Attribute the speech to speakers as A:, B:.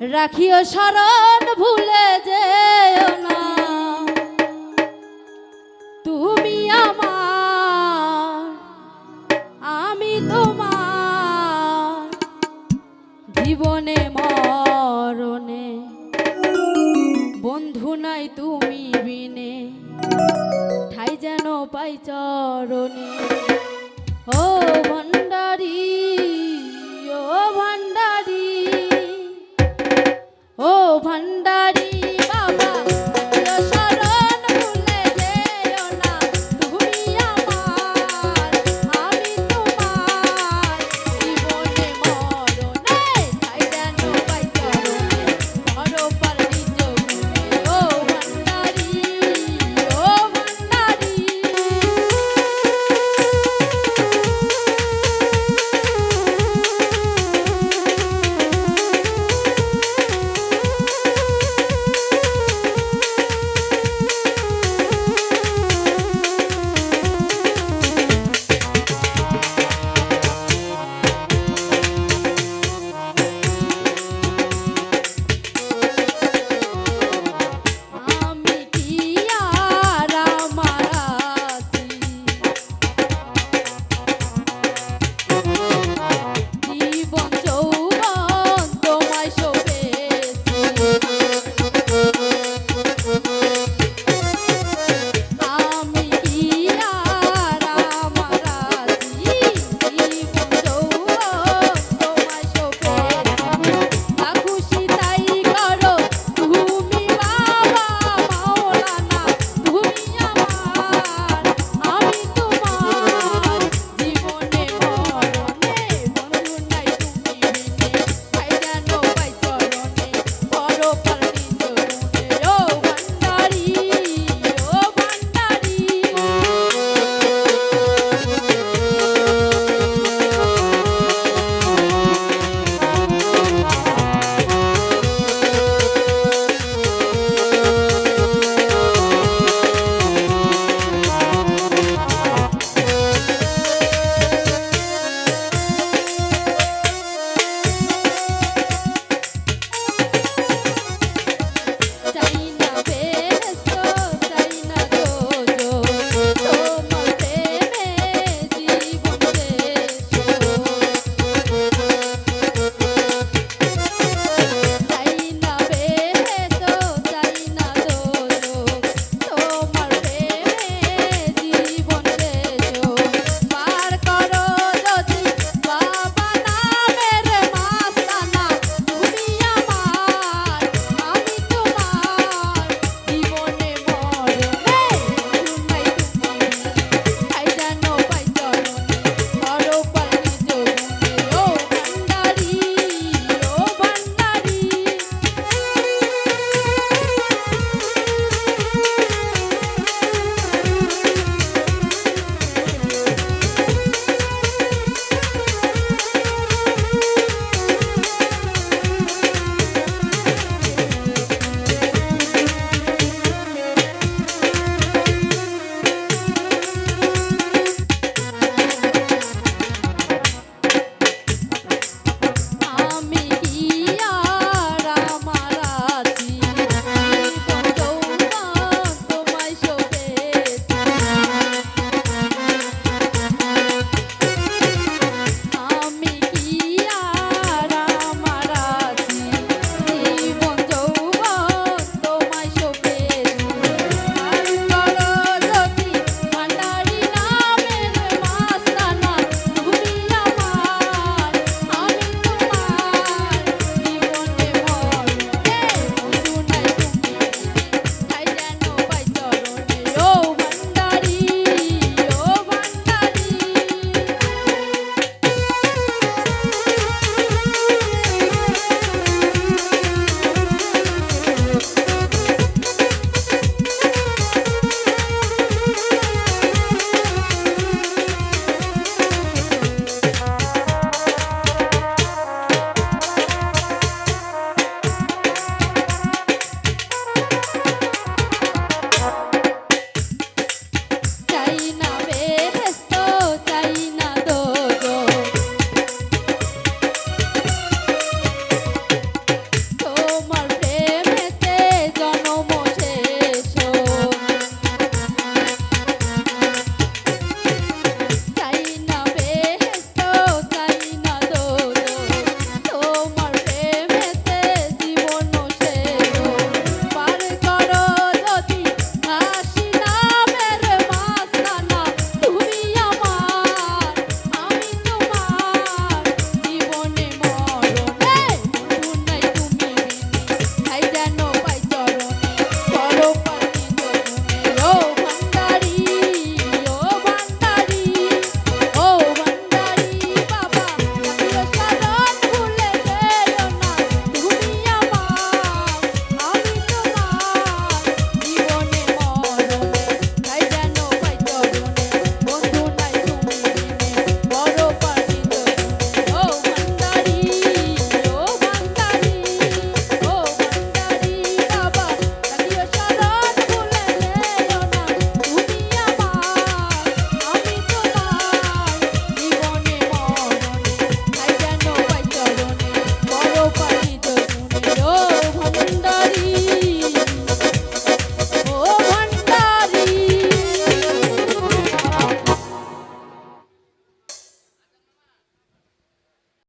A: রাখিও শরণ, ভুলে যেও না। তুমি আমার, আমি তোমার জীবনে মরণে। বন্ধু নাই তুমি বিনে, ঠাই যেন পাই চরণে। ও ভান্ডারি ও ভান্ডারি ও ভান্ডারি